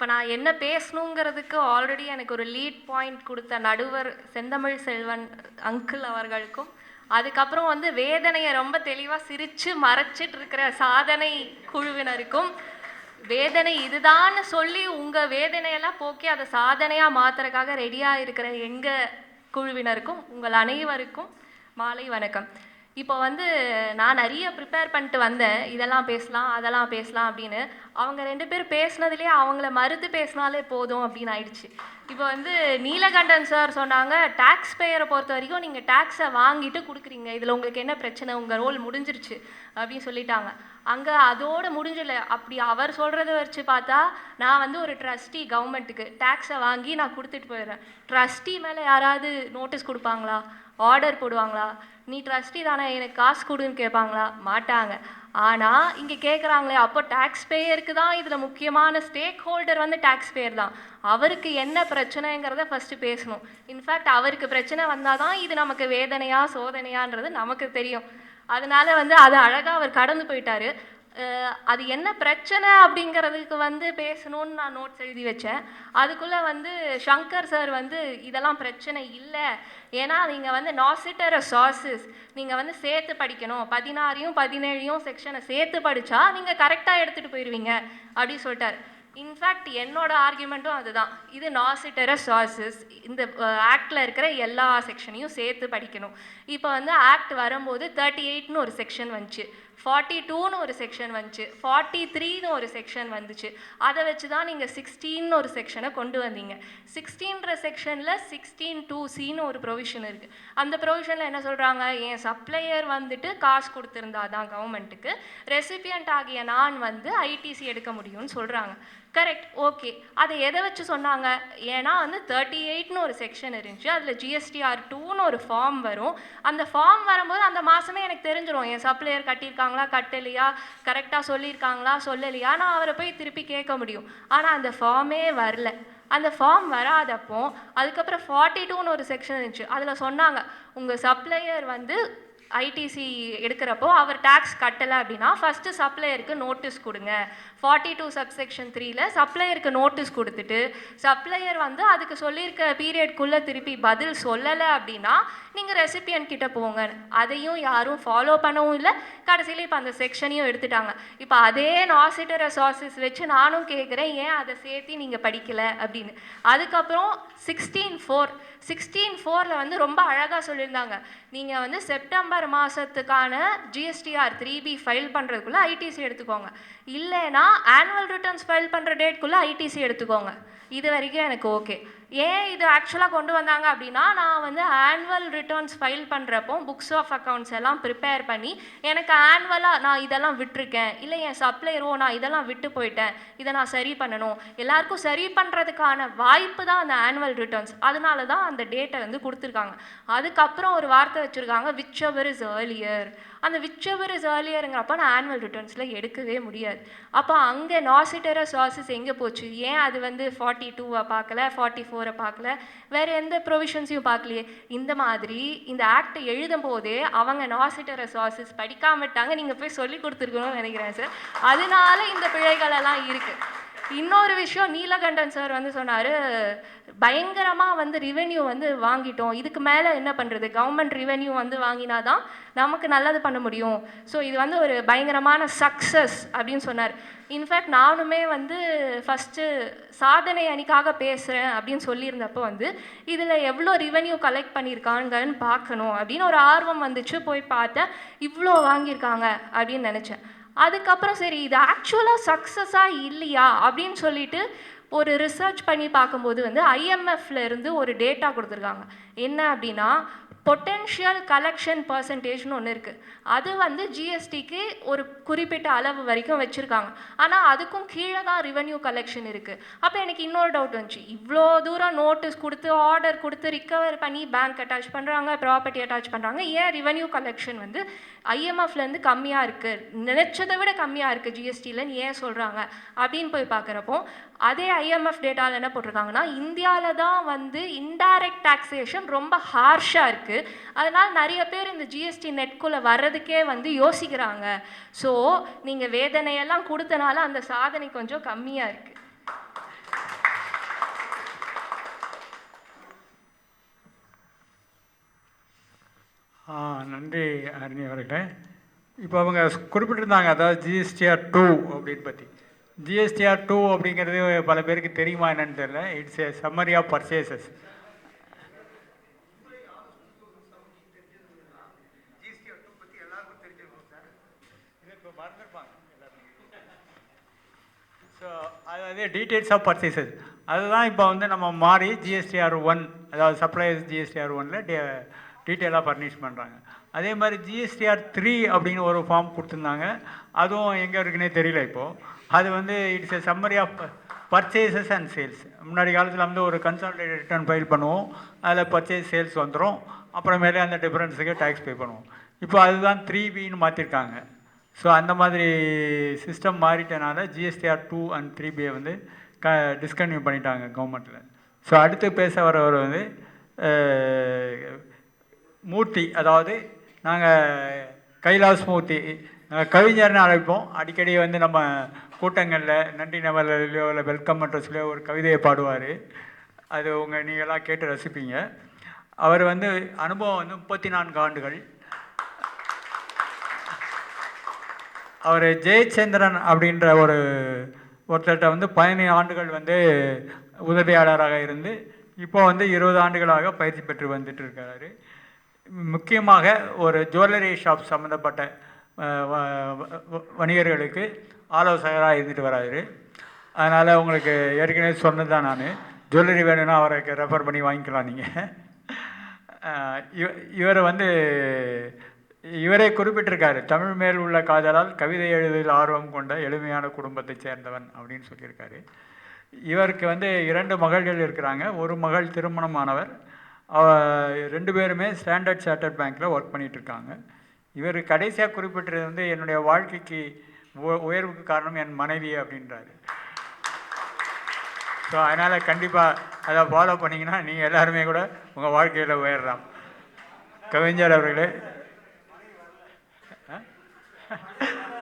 இப்போ நான் என்ன பேசணுங்கிறதுக்கு ஆல்ரெடி எனக்கு ஒரு லீட் பாயிண்ட் கொடுத்த நடுவர் செந்தமிழ் செல்வன் அங்கிள் அவர்களுக்கும். அதுக்கப்புறம் வந்து வேதனையை ரொம்ப தெளிவாக சிரித்து மறைச்சிட்டு இருக்கிற சாதனை குழுவினருக்கும். வேதனை இதுதான்னு சொல்லி உங்கள் வேதனையெல்லாம் போக்கி அதை சாதனையாக மாத்துறக்காக ரெடியாக இருக்கிற எங்கள் குழுவினருக்கும் உங்கள் அனைவருக்கும் மாலை வணக்கம். இப்போ வந்து நான் நிறைய ப்ரிப்பேர் பண்ணிட்டு வந்தேன். இதெல்லாம் பேசலாம் அதெல்லாம் பேசலாம் அப்படின்னு. அவங்க ரெண்டு பேர் பேசுனதுலேயே அவங்கள மறுத்து பேசினாலே போதும் அப்படின்னு ஆயிடுச்சு. இப்போ வந்து நீலகண்டன் சார் சொன்னாங்க டேக்ஸ் பேயரை பொறுத்த வரைக்கும் நீங்கள் டேக்ஸை வாங்கிட்டு கொடுக்குறீங்க. இதில் உங்களுக்கு என்ன பிரச்சனை? உங்கள் ரோல் முடிஞ்சிருச்சு. அப்படின்னு சொல்லிட்டாங்க. அங்கே அதோடு முடிஞ்சல. அப்படி அவர் சொல்கிறத வச்சு பார்த்தா நான் வந்து ஒரு ட்ரஸ்டி கவர்மெண்ட்டுக்கு டேக்ஸை வாங்கி நான் கொடுத்துட்டு போயிடுறேன். ட்ரஸ்டி மேலே யாராவது நோட்டீஸ் கொடுப்பாங்களா? ஆர்டர் போடுவாங்களா? நீ ட்ரஸ்டி தானே எனக்கு காசு கொடுன்னு கேட்பாங்களா? மாட்டாங்க. ஆனால் இங்கே கேட்குறாங்களே அப்போ டேக்ஸ் பேயருக்கு தான் இதில் முக்கியமான ஸ்டேக் ஹோல்டர் வந்து டேக்ஸ் பேயர் தான். அவருக்கு என்ன பிரச்சனைங்கிறத ஃபஸ்ட்டு பேசணும். இன்ஃபேக்ட் அவருக்கு பிரச்சனை வந்தால் தான் இது நமக்கு வேதனையா சோதனையான்றது நமக்கு தெரியும். அதனால வந்து அது அழகாக அவர் கடந்து போயிட்டாரு. அது என்ன பிரச்சனை அப்படிங்கிறதுக்கு வந்து பேசணும்னு நான் நோட்ஸ் எழுதி வச்சேன். அதுக்குள்ளே வந்து ஷங்கர் சார் வந்து இதெல்லாம் பிரச்சனை இல்லை. ஏன்னா நீங்கள் வந்து நாசிட்டர சாசஸ் நீங்கள் வந்து சேர்த்து படிக்கணும். பதினாறையும் பதினேழையும் செக்ஷனை சேர்த்து படித்தா நீங்கள் கரெக்டாக எடுத்துகிட்டு போயிடுவீங்க அப்படின்னு சொல்லிட்டார். இன்ஃபேக்ட் என்னோட ஆர்குமெண்ட்டும் அதுதான். இது நாசிட்டர சாசஸ் இந்த ஆக்டில் இருக்கிற எல்லா செக்ஷனையும் சேர்த்து படிக்கணும். இப்போ வந்து ஆக்ட் வரும்போது தேர்ட்டி எயிட்னு ஒரு செக்ஷன் வந்துச்சு. ஃபார்ட்டி டூன்னு ஒரு செக்ஷன் வந்துச்சு. ஃபார்ட்டி த்ரீன்னு ஒரு செக்ஷன் வந்துச்சு. அதை வச்சு தான் நீங்கள் சிக்ஸ்டீன்னு ஒரு செக்ஷனை கொண்டு வந்தீங்க. சிக்ஸ்டீன்ற செக்ஷனில் சிக்ஸ்டீன் டூ சின்னு ஒரு ப்ரொவிஷன் இருக்குது அந்த ப்ரொவிஷனில் என்ன சொல்கிறாங்க என் சப்ளையர் வந்துட்டு காசு கொடுத்துருந்தா தான் கவர்மெண்ட்டுக்கு ரெசிபியன்ட் ஆகிய நான் வந்து ஐடிசி எடுக்க முடியும்னு சொல்கிறாங்க கரெக்ட் ஓகே அதை எதை வச்சு சொன்னாங்க? ஏன்னா வந்து தேர்ட்டி எயிட்னு ஒரு செக்ஷன் இருந்துச்சு. அதில் ஜிஎஸ்டிஆர் டூன்னு ஒரு ஃபார்ம் வரும். அந்த ஃபார்ம் வரும்போது அந்த மாதமே எனக்கு தெரிஞ்சிடும் என் சப்ளையர் கட்டியிருக்காங்களா? கட்டலையா? கரெக்டாக சொல்லியிருக்காங்களா? சொல்லலையா? நான் அவரை போய் திருப்பி கேட்க முடியும். ஆனால் அந்த ஃபார்மே வரல. அந்த ஃபார்ம் வராதப்போ அதுக்கப்புறம் ஃபார்ட்டி டூன்னு ஒரு செக்ஷன் இருந்துச்சு. அதில் சொன்னாங்க உங்கள் சப்ளையர் வந்து ஐடிசி எடுக்கிறப்போ அவர் டேக்ஸ் கட்டலை அப்படின்னா ஃபஸ்ட்டு சப்ளையருக்கு நோட்டீஸ் கொடுங்க. ஃபார்ட்டி டூ சப்செக்ஷன் த்ரீல சப்ளையருக்கு நோட்டீஸ் கொடுத்துட்டு சப்ளையர் வந்து அதுக்கு சொல்லியிருக்க பீரியட்குள்ளே திருப்பி பதில் சொல்லலை அப்படின்னா நீங்கள் ரெசிபியன் கிட்ட போங்க. அதையும் யாரும் ஃபாலோ பண்ணவும் இல்லை. கடைசியில் இப்போ அந்த செக்ஷனையும் எடுத்துட்டாங்க. இப்போ அதே நாசிட்டர் சாசஸ் வச்சு நானும் கேட்குறேன் ஏன் அதை சேர்த்து நீங்கள் படிக்கலை அப்படின்னு. அதுக்கப்புறம் சிக்ஸ்டீன் ஃபோர் சிக்ஸ்டீன் ஃபோரில் வந்து ரொம்ப அழகாக சொல்லியிருந்தாங்க. நீங்கள் வந்து செப்டம்பர் மாதத்துக்கான ஜிஎஸ்டிஆர் த்ரீ பி ஃபைல் பண்ணுறதுக்குள்ளே ஐடிசி எடுத்துக்கோங்க. இல்லைன்னா ஆனுவல் ரிட்டர்ன்ஸ் ஃபைல் பண்ணுற டேட்குள்ளே ஐடிசி எடுத்துக்கோங்க. இது வரைக்கும் எனக்கு ஓகே ஏன் இது ஆக்சுவலாக கொண்டு வந்தாங்க அப்படின்னா நான் வந்து ஆனுவல் ரிட்டர்ன்ஸ் ஃபைல் பண்ணுறப்போ புக்ஸ் ஆஃப் அக்கௌண்ட்ஸ் எல்லாம் ப்ரிப்பேர் பண்ணி எனக்கு ஆனுவலாக நான் இதெல்லாம் விட்டுருக்கேன். இல்லை என் சப்ளையரோ நான் இதெல்லாம் விட்டு போயிட்டேன். இதை நான் சரி பண்ணணும். எல்லாருக்கும் சரி பண்ணுறதுக்கான வாய்ப்பு தான் அந்த ஆனுவல் ரிட்டர்ன்ஸ் அதனால தான் அந்த டேட்டை வந்து கொடுத்துருக்காங்க. அதுக்கப்புறம் ஒரு வார்த்தை வச்சுருக்காங்க விச் எவர் இஸ் ஏர்லியர் அந்த விச் எவர் இஸ் ஏர்லியருங்கிறப்ப நான் ஆனுவல் ரிட்டர்ன்ஸில் எடுக்கவே முடியாது. அப்போ அங்கே நாசிட்டரா சாசஸ் எங்கே போச்சு? ஏன் அது வந்து ஃபார்ட்டி டூவை பார்க்கல ஃபார்ட்டி ஃபோரை பார்க்கல வேறு எந்த ப்ரொவிஷன்ஸையும் பார்க்கலையே இந்த மாதிரி இந்த ஆக்டை எழுதும் போதே அவங்க நாசிட்டர சாசஸ் படிக்காமட்டாங்க நீங்கள் போய் சொல்லி கொடுத்துருக்கணும்னு நினைக்கிறேன் சார் அதனால இந்த பிழைகளெல்லாம் இருக்குது இன்னொரு விஷயம் நீலகண்டன் சார் வந்து சொன்னார் பயங்கரமாக வந்து ரிவென்யூ வந்து வாங்கிட்டோம். இதுக்கு மேலே என்ன பண்ணுறது கவர்மெண்ட் ரிவென்யூ வந்து வாங்கினா தான் நமக்கு நல்லது பண்ண முடியும். ஸோ இது வந்து ஒரு பயங்கரமான சக்ஸஸ் அப்படின்னு சொன்னார். இன்ஃபேக்ட் நானுமே வந்து ஃபஸ்ட்டு சாதனை அணிக்காக பேசுகிறேன் அப்படின்னு சொல்லியிருந்தப்போ வந்து இதில் எவ்வளோ ரிவென்யூ கலெக்ட் பண்ணியிருக்காங்கன்னு பார்க்கணும் அப்படின்னு ஒரு ஆர்வம் வந்துச்சு. போய் பார்த்தேன் இவ்வளோ வாங்கியிருக்காங்க அப்படின்னு நினச்சேன். அதுக்கப்புறம் சரி இது ஆக்சுவலாக சக்ஸஸாக இல்லையா? அப்படின்னு சொல்லிட்டு ஒரு ரிசர்ச் பண்ணி பார்க்கும்போது வந்து ஐஎம்எஃப்ல இருந்து ஒரு டேட்டா கொடுத்துருக்காங்க. என்ன அப்படின்னா பொட்டென்ஷியல் கலெக்ஷன் பர்சன்டேஜ்னு ஒன்று இருக்குது அது வந்து ஜிஎஸ்டிக்கு ஒரு குறிப்பிட்ட அளவு வரைக்கும் வச்சுருக்காங்க. ஆனால் அதுக்கும் கீழே தான் ரிவென்யூ கலெக்ஷன் இருக்குது அப்போ எனக்கு இன்னொரு டவுட் வந்துச்சு. இவ்வளோ தூரம் நோட்டீஸ் கொடுத்து ஆர்டர் கொடுத்து ரிக்கவர் பண்ணி பேங்க் அட்டாச் பண்ணுறாங்க ப்ராப்பர்ட்டி அட்டாச் பண்ணுறாங்க ஏன் ரிவென்யூ கலெக்ஷன் வந்து ஐஎம்எஃப்லேருந்து கம்மியாக இருக்குது நினச்சதை விட கம்மியாக இருக்குது ஜிஎஸ்டியிலன்னு ஏன் சொல்கிறாங்க அப்படின்னு போய் பார்க்குறப்போ அதே ஐஎம்எஃப் டேட்டாவில் என்ன போட்டிருக்காங்கன்னா இந்தியாவில் தான் வந்து இன்டைரக்ட் டாக்ஸேஷன் ரொம்ப ஹார்ஷாக இருக்குது அதனால் நிறைய பேர் இந்த ஜிஎஸ்டி நெட்குள்ளே வர்றதுக்கே வந்து யோசிக்கிறாங்க. ஸோ நீங்கள் வேதனையெல்லாம் கொடுத்தனால அந்த சாதனை கொஞ்சம் கம்மியாக இருக்குது நன்றி அருணி அவர்களே. இப்போ அவங்க குறிப்பிட்டிருந்தாங்க அதாவது ஜிஎஸ்டிஆர் டூ அப்படின்னு பற்றி ஜிஎஸ்டிஆர் டூ அப்படிங்கிறது பல பேருக்கு தெரியுமா என்னன்னு தெரியல. It's a summary of purchases so அதாவது டீட்டெயில்ஸ் ஆஃப் பர்ச்சேசஸ் அதுதான் இப்போ வந்து நம்ம மாறி ஜிஎஸ்டிஆர் ஒன் அதாவது சப்ளைஸ் ஜிஎஸ்டிஆர் ஒனில் டே டீட்டெயிலாக பர்னிஷ் பண்ணுறாங்க அதே மாதிரி ஜிஎஸ்டிஆர் த்ரீ அப்படின்னு ஒரு ஃபார்ம் கொடுத்துருந்தாங்க. அதுவும் எங்கே இருக்குன்னே தெரியல இப்போது அது வந்து it's a summary of purchases and sales முன்னாடி காலத்தில் வந்து ஒரு கன்சால்டேட் ரிட்டர்ன் ஃபைல் பண்ணுவோம். அதில் பர்ச்சேஸ் சேல்ஸ் வந்துடும் அப்புறமேலே அந்த டிஃப்ரென்ஸுக்கு டேக்ஸ் பே பண்ணுவோம். இப்போ அதுதான் த்ரீ பின்னு மாற்றிருக்காங்க ஸோ அந்த மாதிரி சிஸ்டம் மாறிட்டனால ஜிஎஸ்டிஆர் டூ அண்ட் த்ரீ பியை வந்து க டிஸ்கன்டினியூ பண்ணிட்டாங்க கவர்மெண்ட்டில் ஸோ அடுத்து பேச வரவர் வந்து மூர்த்தி. அதாவது நாங்கள் கைலாஸ் மூர்த்தி. கவிஞர்னு அழைப்போம். அடிக்கடி வந்து நம்ம கூட்டங்களில் நன்றி நவலையோ இல்லை வெல்கம் அட்ரஸ்லையோ ஒரு கவிதையை பாடுவார். அது உங்கள் நீங்களாம் கேட்டு ரசிப்பீங்க. அவர் வந்து அனுபவம் வந்து முப்பத்தி நான்கு ஆண்டுகள். அவர் ஜெயச்சந்திரன் அப்படின்ற ஒரு ஒருத்தர்கிட்ட வந்து பதினேழு ஆண்டுகள் வந்து உதவியாளராக இருந்து இப்போ வந்து இருபது ஆண்டுகளாக பயிற்சி பெற்று வந்துட்டு இருக்கிறாரு முக்கியமாக ஒரு ஜுவல்லரி ஷாப் சம்மந்தப்பட்ட வணிகர்களுக்கு ஆலோசகராக இருந்துட்டு வராரு. அதனால் உங்களுக்கு ஏற்கனவே சொன்னது தான் நான். ஜுவல்லரி வேணும்னா அவருக்கு ரெஃபர் பண்ணி வாங்கிக்கலாம் நீங்கள் இவர் வந்து இவரே குறிப்பிட்டிருக்காரு. தமிழ் மேல் உள்ள காதலால் கவிதை எழுதில் ஆர்வம் கொண்ட எளிமையான குடும்பத்தைச் சேர்ந்தவன் அப்படின்னு சொல்லியிருக்காரு. இவருக்கு வந்து இரண்டு மகள்கள் இருக்கிறாங்க. ஒரு மகள் திருமணமானவர். அவ ரெண்டு பேருமே ஸ்டாண்டர்ட் சார்ட்டர்ட் பேங்க்கில் ஒர்க் பண்ணிகிட்ருக்காங்க இருக்காங்க. இவர் கடைசியாக குறிப்பிட்டது வந்து என்னுடைய வாழ்க்கைக்கு உ- உயர்வுக்கு காரணம் என் மனைவி அப்படின்றாரு. ஸோ அதனால் கண்டிப்பாக அதை ஃபாலோ பண்ணிங்கன்னா நீங்கள் எல்லாருமே கூட உங்கள் வாழ்க்கையில் உயரலாம். கவிஞர் அவர்களே. ஆ?